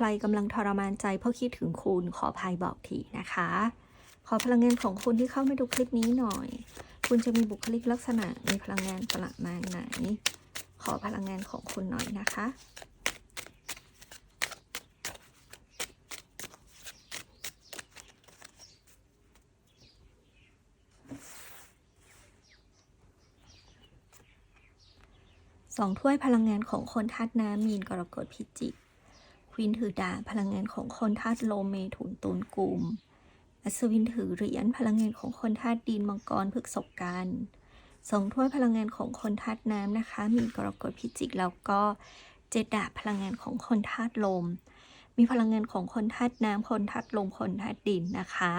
ใครกำลังทรมานใจเพราะคิดถึงคุณขออภัยบอกทีนะคะ ขอพลังงานของคุณที่เข้ามาดูคลิปนี้หน่อย คุณจะมีบุคลิกลักษณะมีพลังงานประมาณไหน ขอพลังงานของคุณหน่อยนะคะสองถ้วยพลังงานของคนธาตุน้ำมีนกรกฎพิจิก วินถือดาบพลังงานของคนธาตุโลเมถุนตุลกลุ่ม อัศวินถือเหรียญพลังงานของคนธาตุดินมังกรพฤกษกันสองถ้วยพลังงานของคนธาตุน้ำนะคะ มีกรกฎพิจิกแล้วก็เจดดาบพลังงานของคนธาตุลม มีพลังงานของคนธาตุน้ำคนธาตุลมคนธาตุดินนะคะ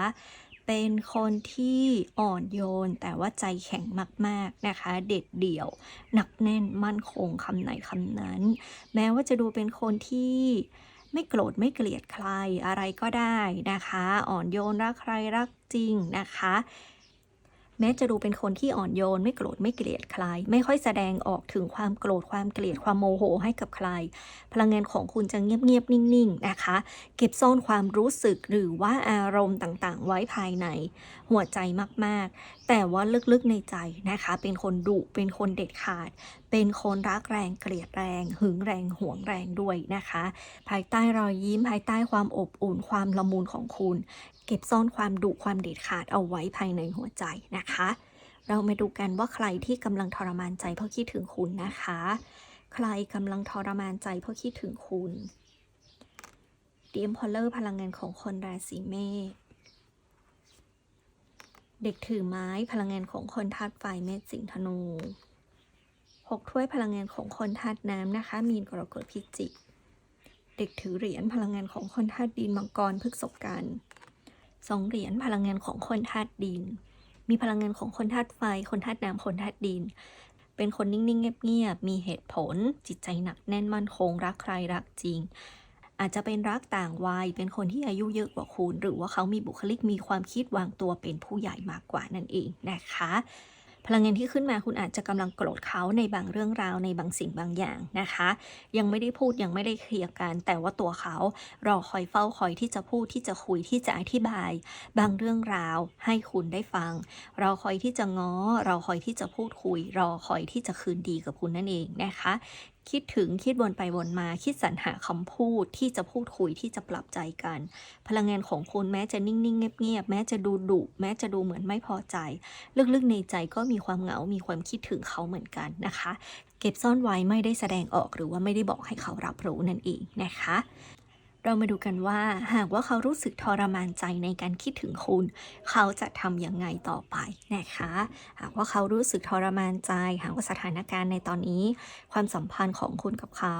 เป็นคนที่อ่อนโยน แต่ว่าใจแข็งมากๆนะคะ เด็ดเดี่ยว หนักแน่นมั่นคงคำไหนคำนั้น แม้ว่าจะดูเป็นคนที่ไม่โกรธไม่เกลียดใครอะไรก็ได้นะคะ อ่อนโยนรักใครรักจริงนะคะ แม้จะดูเป็นคนที่อ่อนโยน ไม่โกรธไม่เกลียดใคร ไม่ค่อยแสดงออกถึงความโกรธความเกลียดความโมโหให้กับใคร พลังงานของคุณจะเงียบๆนิ่งๆนะคะ เก็บซ่อนความรู้สึกหรือว่าอารมณ์ต่างๆ ไว้ภายใน หัวใจมากๆ แต่ว่าลึกๆในใจนะคะ เป็นคนดุเป็นคนเด็ดขาด เป็นคนรักแรงเกลียดแรง หึงแรงหวงแรงด้วยนะคะ ภายใต้รอยยิ้ม ภายใต้ความอบอุ่นความละมุนของคุณ เก็บซ่อนความดุความเด็ดขาดเอาไว้ภายในหัวใจนะคะ เรามาดูกันว่าใครที่กำลังทรมานใจเพราะคิดถึงคุณนะคะ ใครกำลังทรมานใจเพราะคิดถึงคุณเดียมพอลเลอร์พลังงานของคนราศีเมษเด็กถือไม้พลังงานของคนธาตุไฟเมษสิงธนู หกถ้วยพลังงานของคนธาตุน้ำนะคะ มีนกรกฎพิจิก เด็กถือเหรียญพลังงานของคนธาตุดินมังกรพฤกษบกันสองเหรียญพลังงานของคนธาตุดิน มีพลังงานของคนธาตุไฟ คนธาตุน้ำคนธาตุดิน เป็นคนนิ่งๆเงียบๆมีเหตุผล จิตใจหนักแน่นมั่นคงรักใครรักจริง อาจจะเป็นรักต่างวัย เป็นคนที่อายุเยอะกว่าคุณ หรือว่าเขามีบุคลิกมีความคิดวางตัวเป็นผู้ใหญ่มากกว่านั่นเองนะคะ พลังงานที่ขึ้นมาคุณอาจจะกำลังโกรธเขาในบางเรื่องราวในบางสิ่งบางอย่างนะคะ ยังไม่ได้พูดยังไม่ได้เคลียร์กันแต่ว่าตัวเขารอคอยเฝ้าคอยที่จะพูดที่จะคุยที่จะอธิบาย บางเรื่องราวให้คุณได้ฟัง รอคอยที่จะง้อรอคอยที่จะพูดคุย รอคอยที่จะคืนดีกับคุณนั่นเองนะคะคิดถึงคิดวนไปวนมา คิดสรรหาคำพูดที่จะพูดคุยที่จะปรับใจกัน พลังงานของคุณแม้จะนิ่งๆเงียบๆแม้จะดูดุแม้จะดูเหมือนไม่พอใจ ลึกๆในใจก็มีความเหงา มีความคิดถึงเขาเหมือนกันนะคะ เก็บซ่อนไว้ไม่ได้แสดงออกหรือว่าไม่ได้บอกให้เขารับรู้นั่นเองนะคะ เรามาดูกันว่าหากว่าเขารู้สึกทรมานใจในการคิดถึงคุณ เขาจะทำยังไงต่อไปนะคะ หากว่าเขารู้สึกทรมานใจ หากว่าสถานการณ์ในตอนนี้ ความสัมพันธ์ของคุณกับเขา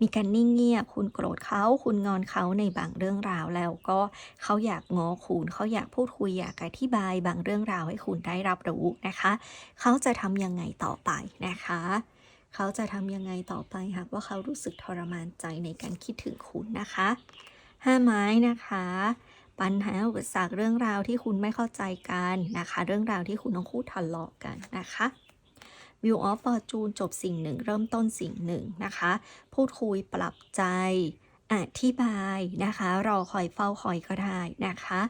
มีการนิ่งเงียบคุณโกรธเขาคุณงอนเขาในบางเรื่องราวแล้วก็เขาอยากง้อคุณเขาอยากพูดคุยอยากอธิบายบางเรื่องราวให้คุณได้รับรู้นะคะ เขาจะทำยังไงต่อไปนะคะ เขาจะทำยังไงต่อไปหากว่าเขารู้สึกทรมานใจในการคิดถึงคุณนะคะห้าไม้นะคะ ปัญหาอุปสรรคเรื่องราวที่คุณไม่เข้าใจกันนะคะ เรื่องราวที่คุณต้องคู่ทะเลาะกันนะคะ View of Fortune จบสิ่งหนึ่ง เริ่มต้นสิ่งหนึ่งนะคะ พูดคุยปรับใจ อธิบายนะคะ รอคอยเฝ้าคอยก็ได้นะคะ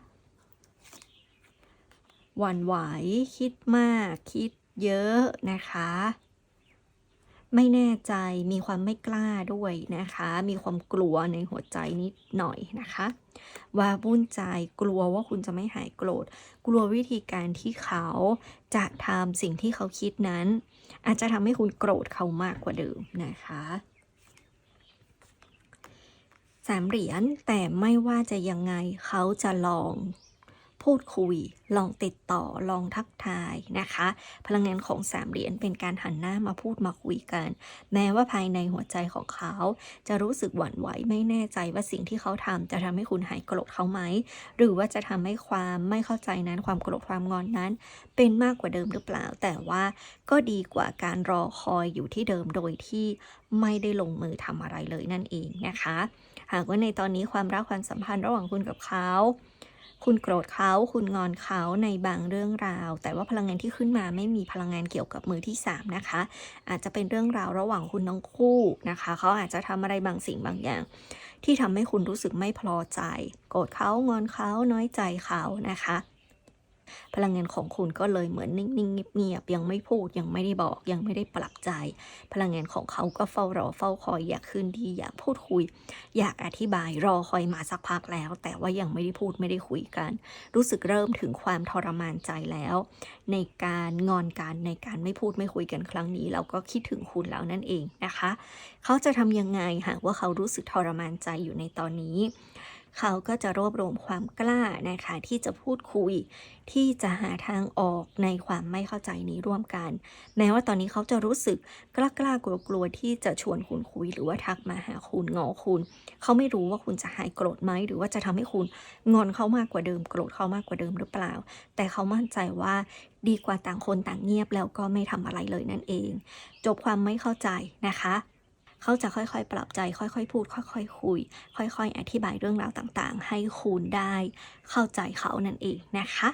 หวั่นไหวคิดมากคิดเยอะนะคะ ไม่แน่ใจมีความไม่กล้าด้วยนะคะ มีความกลัวในหัวใจนิดหน่อยนะคะว่าวุ่นใจกลัวว่าคุณจะไม่หายโกรธ กลัววิธีการที่เขาจะทำสิ่งที่เขาคิดนั้น อาจจะทำให้คุณโกรธเขามากกว่าเดิมนะคะสามเหรียญแต่ไม่ว่าจะยังไงเขาจะลอง พูดคุย ลองติดต่อลองทักทายนะคะ พลังงานของสามเหรียญเป็นการหันหน้ามาพูดมาคุยกัน แม้ว่าภายในหัวใจของเขา จะรู้สึกหวั่นไหวไม่แน่ใจว่าสิ่งที่เขาทำจะทำให้คุณหายโกรธเขาไหม หรือว่าจะทำให้ความไม่เข้าใจนั้นความโกรธความงอนนั้น เป็นมากกว่าเดิมหรือเปล่า แต่ว่าก็ดีกว่าการรอคอยอยู่ที่เดิมโดยที่ไม่ได้ลงมือทำอะไรเลยนั่นเองนะคะ หากว่าในตอนนี้ความรักความสัมพันธ์ระหว่างคุณกับเขา คุณโกรธเขาคุณงอนเขาในบางเรื่องราว แต่ว่าพลังงานที่ขึ้นมาไม่มีพลังงานเกี่ยวกับมือที่สามนะคะ อาจจะเป็นเรื่องราวระหว่างคุณทั้งคู่นะคะ เขาอาจจะทำอะไรบางสิ่งบางอย่าง ที่ทำให้คุณรู้สึกไม่พอใจ โกรธเขางอนเขาน้อยใจเขานะคะ พลังงานของคุณก็เลยเหมือนนิ่งๆเงียบๆยังไม่พูดยังไม่ได้บอกยังไม่ได้ปรับใจ พลังงานของเขาก็เฝ้ารอเฝ้าคอยอยากคืนดีอยากพูดคุย อยากอธิบายรอคอยมาสักพักแล้ว แต่ว่ายังไม่ได้พูดไม่ได้คุยกัน รู้สึกเริ่มถึงความทรมานใจแล้ว ในการงอนกันในการไม่พูดไม่คุยกันครั้งนี้ เราก็คิดถึงคุณแล้วนั่นเองนะคะ เขาจะทำยังไงหากว่าเขารู้สึกทรมานใจอยู่ในตอนนี้ เขาก็จะรวบรวมความกล้านะคะ ที่จะพูดคุย ที่จะหาทางออกในความไม่เข้าใจนี้ร่วมกัน แม้ว่าตอนนี้เขาจะรู้สึกกล้ากล้ากลัวกลัวๆที่จะชวนคุณคุย หรือว่าทักมาหาคุณงอคุณ เขาไม่รู้ว่าคุณจะหายโกรธไหมหรือว่าจะทำให้คุณงอนเขามากกว่าเดิมโกรธเขามากกว่าเดิมหรือเปล่า แต่เขามั่นใจว่าดีกว่าต่างคนต่างเงียบแล้วก็ไม่ทำอะไรเลยนั่นเอง จบความไม่เข้าใจนะคะ เขาจะค่อยๆ ปรับใจ ค่อยๆ พูด ค่อยๆ คุย ค่อยๆ อธิบายเรื่องราวต่างๆ ให้คุณได้เข้าใจเขานั่นเองนะคะ